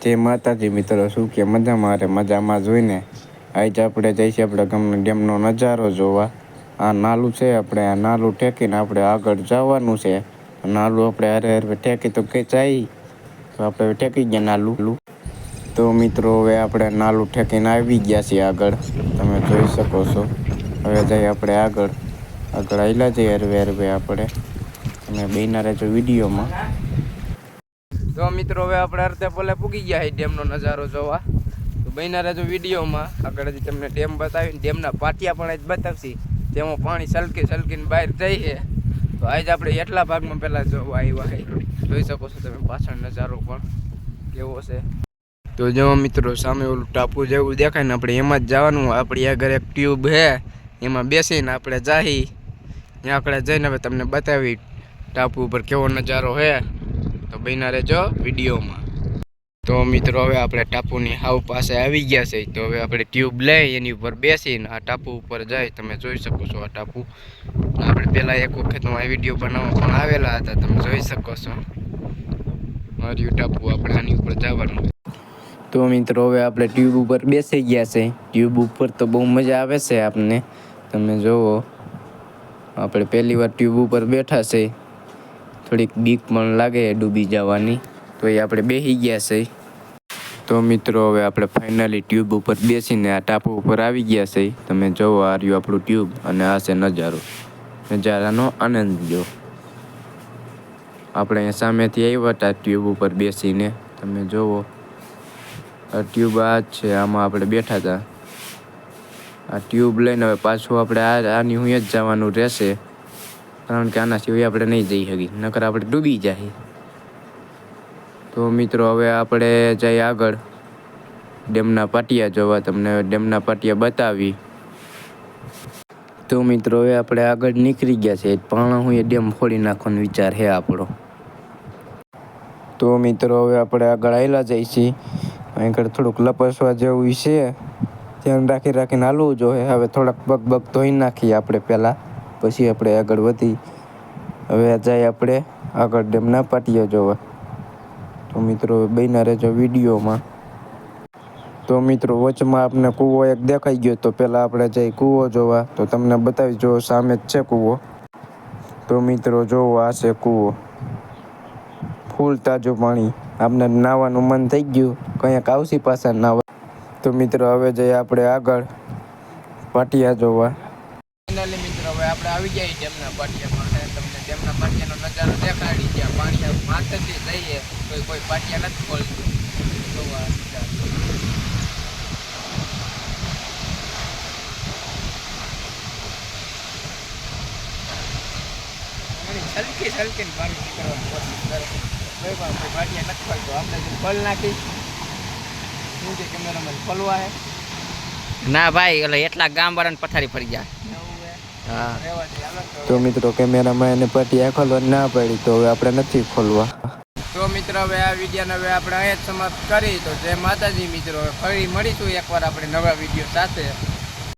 જય માતાજી મિત્રો શું કે મજામાં અરે મજામાં જોઈને. આજે આપણે જઈશું આપણે ગમે ડેમનો નજારો જોવા. આ નાલું છે આપણે, આ નાલું ટેકીને આપણે આગળ જવાનું છે. નાલું આપણે અરે હારે ટેકી તો કે જાય. તો આપણે ટેકી ગયા નાલું. તો મિત્રો હવે આપણે નાલું ઠેકીને આવી ગયા છીએ આગળ. તમે જોઈ શકો છો. હવે જઈએ આપણે આગળ. આગળ આવેલા જઈએ હરવે હરવે આપણે. તમે બેના રહેજો વિડીયોમાં. તો મિત્રો હવે આપણે અર્ધે પોલે પૂગી ગયા છે ડેમનો નજારો જોવા. તો બહેના રહેજો વિડીયોમાં. આગળ હજી તમને ડેમ બતાવી ડેમના પાટિયા પણ આજ બતાવશી. તેમાં પાણી સલકી સલકીને બહાર જાય છે. તો આજ આપણે એટલા ભાગમાં પહેલાં જોવા આવ્યા છે. જોઈ શકો છો તમે પાછળ નજારો પણ કેવો છે. તો જો મિત્રો, સામે ઓલું ટાપુ જેવું દેખાય ને, આપણે એમાં જ જવાનું. આપણી આગળ એક ટ્યુબ છે. એમાં બેસીને આપણે જાહી. ત્યાં આગળ જઈને હવે તમને બતાવી ટાપુ ઉપર કેવો નજારો છે. તો બન્યા રહેજો વિડીયોમાં. તો મિત્રો, હવે આપણે ટાપુની હાવ પાસે આવી ગયા છે. તો હવે આપણે ટ્યુબ લઈ, એની ઉપર બેસીને આ ટાપુ ઉપર જાય તમે જોઈ શકો છો આ ટાપુ. આપણે પહેલાં એક વખત હું આ વીડિયો બનાવવા પણ આવેલા હતા, તમે જોઈ શકો છો. મારી ટાપુ, આપણે આની ઉપર જવાનું. તો મિત્રો, હવે આપણે ટ્યુબ ઉપર બેસી ગયા છે. ટ્યુબ ઉપર તો બહુ મજા આવે છે આપને તમે જુઓ આપણે પહેલી વાર ટ્યુબ ઉપર બેઠા છે. થોડીક બીક પણ લાગે ડૂબી જવાની. તો એ આપણે બેસી ગયા છે. તો મિત્રો, હવે આપણે ફાઇનલી ટ્યુબ ઉપર બેસીને આ ટાપુ ઉપર આવી ગયા છે. તમે જુઓ આ રહ્યું આપણું ટ્યુબ અને આ છે નજારો. નજારાનો આનંદ લો આપણે અહીંયા સામેથી આવ્યા હતા ટ્યુબ ઉપર બેસીને. તમે જુઓ આ ટ્યુબ આ જ છે, આમાં આપણે બેઠા હતા. આ ટ્યુબ લઈને હવે પાછું આપણે આ આની હું જ જવાનું રહેશે. કારણ કે આના સિવાય આપણે નહીં જઈ શકીએ, નકર આપણે ડૂબી જાય. તો મિત્રો, હવે આપણે જઈએ આગળ. ડેમના પાટિયા જોવા, તમને ડેમના પાટિયા બતાવી. તો મિત્રો, હવે આપણે આગળ નીકળી ગયા છે પણ હું એ ડેમ ફોડી નાખવાનો વિચાર છે આપણો. તો મિત્રો, હવે આપણે આગળ આવેલા જઈએ છીએ. આગળ થોડુંક લપસવા જેવું છે. ધ્યાન રાખી રાખીને હાલવું જોઈએ. હવે થોડાક બગ બગ ધોઈ નાખીએ આપણે પહેલાં. પછી આપણે આગળ વધી. હવે જાય આપણે આગળ ડેમના પાટિયા જોવા. તો મિત્રો બન્યા રહેજો વિડીયોમાં. તો મિત્રો, વચમાં આપને કૂવો એક દેખાઈ ગયો તો પહેલાં આપણે જઈ કૂવો જોવા. તો તમને બતાવી, જો સામે જ છે કૂવો. તો મિત્રો, જોવો, આ છે કૂવો. ફૂલ તાજું પાણી. આપને નાહવાનું મન થઈ ગયું. કંઈક આવશી પાછા નાહવા તો મિત્રો, હવે જઈએ આપણે આગળ પાટિયા જોવા ફાઇનલી મિત્રો હવે આપણે આવી જાય ડેમના પાટિયામાં અને તમને ડેમના પાટિયાનો નજારો દેખાડી ગયા પાણી માથેથી જઈએ તો કોઈ પાટિયા નથી ખોલતું. જોવા છલકી છલકીને પાણી નીકળવાની કોશિશ કરે કોઈ પણ પાટિયા નથી ખોલતો. આપણે ખોલ નાખી શું છે કેમેરામાં ખોલવા હે ના ભાઈ, એટલે એટલા ગામ વાળાને પથારી ફરી એવું હે. તો મિત્રો કેમેરામાં એને પાટિયા ખોલવાની ના પડી તો હવે આપણે નથી ખોલવા. તો મિત્રો હવે આ વિડીયોને હવે આપણે અહીંયા જ સમાપ્ત કરી. તો જય માતાજી મિત્રો હવે ફરી મળીશું એકવાર આપણે નવા વીડિયો સાથે.